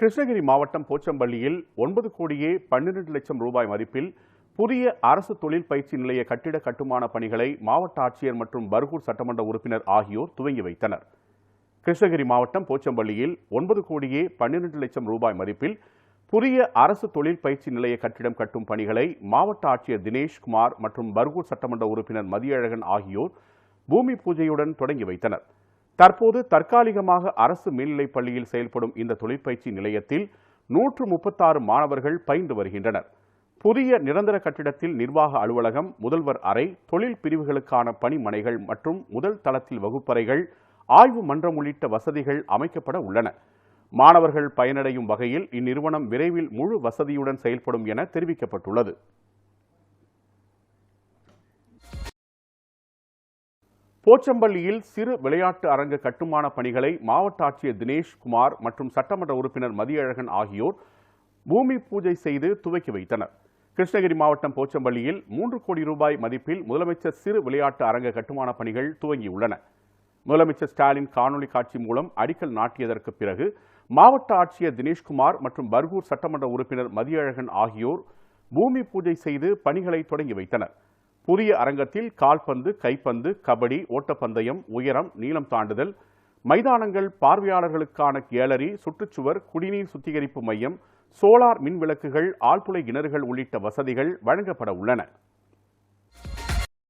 கிருஷ்ணகிரி மாவட்டம் போச்சம்பள்ளியில் ஒன்பது கோடியே பன்னிரண்டு லட்சம் ரூபாய் மதிப்பில் புதிய அரசு தொழில் பயிற்சி நிலைய கட்டிட கட்டுமான பணிகளை மாவட்ட ஆட்சியர் மற்றும் பர்கூர் சட்டமன்ற உறுப்பினர் ஆகியோர் துவங்கி வைத்தனர். கிருஷ்ணகிரி மாவட்டம் போச்சம்பள்ளியில் ஒன்பது கோடியே பன்னிரண்டு லட்சம் ரூபாய் மதிப்பில் புதிய அரசு தொழில் பயிற்சி நிலைய கட்டிடம் கட்டும் பணிகளை மாவட்ட ஆட்சியர் தினேஷ்குமார் மற்றும் பர்கூர் சட்டமன்ற உறுப்பினர் மதியழகன் ஆகியோர் பூமி பூஜையுடன் தொடங்கி வைத்தனர். தற்போது தற்காலிகமாக அரசு மேல்நிலைப் பள்ளியில் செயல்படும் இந்த தொழிற்பயிற்சி நிலையத்தில் நூற்று முப்பத்தாறு மாணவர்கள் பயின்று வருகின்றனர். புதிய நிரந்தர கட்டிடத்தில் நிர்வாக அலுவலகம் முதல்வர் அறை தொழில் பிரிவுகளுக்கான பணிமனைகள் மற்றும் முதல் தளத்தில் வகுப்பறைகள் ஆய்வு மன்றம் உள்ளிட்ட வசதிகள் அமைக்கப்பட உள்ளன. மாணவர்கள் பயனடையும் வகையில் இந்நிறுவனம் விரைவில் முழு வசதியுடன் செயல்படும் என தெரிவிக்கப்பட்டுள்ளது. போச்சம்பள்ளியில் சிறு விளையாட்டு அரங்க கட்டுமான பணிகளை மாவட்ட ஆட்சியர் தினேஷ் குமார் மற்றும் சட்டமன்ற உறுப்பினர் மதியழகன் ஆகியோர் பூமி பூஜை செய்து துவக்கி வைத்தனர். கிருஷ்ணகிரி மாவட்டம் போச்சம்பள்ளியில் மூன்று கோடி ரூபாய் மதிப்பில் முதலமைச்சர் சிறு விளையாட்டு அரங்க கட்டுமான பணிகள் துவங்கியுள்ளன. முதலமைச்சர் ஸ்டாலின் காணொலி காட்சி மூலம் அடிக்கல் நாட்டியதற்கு பிறகு மாவட்ட ஆட்சியர் தினேஷ்குமார் மற்றும் பர்கூர் சட்டமன்ற உறுப்பினர் மதியழகன் ஆகியோர் பூமி பூஜை செய்து பணிகளை தொடங்கி வைத்தனர். புதிய அரங்கத்தில் கால்பந்து கைப்பந்து கபடி ஓட்டப்பந்தயம் உயரம் நீளம் தாண்டுதல் மைதானங்கள் பார்வையாளர்களுக்கான கேலரி சுற்றுச்சுவர் குடிநீர் சுத்திகரிப்பு மையம் சோலார் மின் விளக்குகள் ஆழ்துளை கிணறுகள் உள்ளிட்ட வசதிகள் வழங்கப்பட உள்ளன.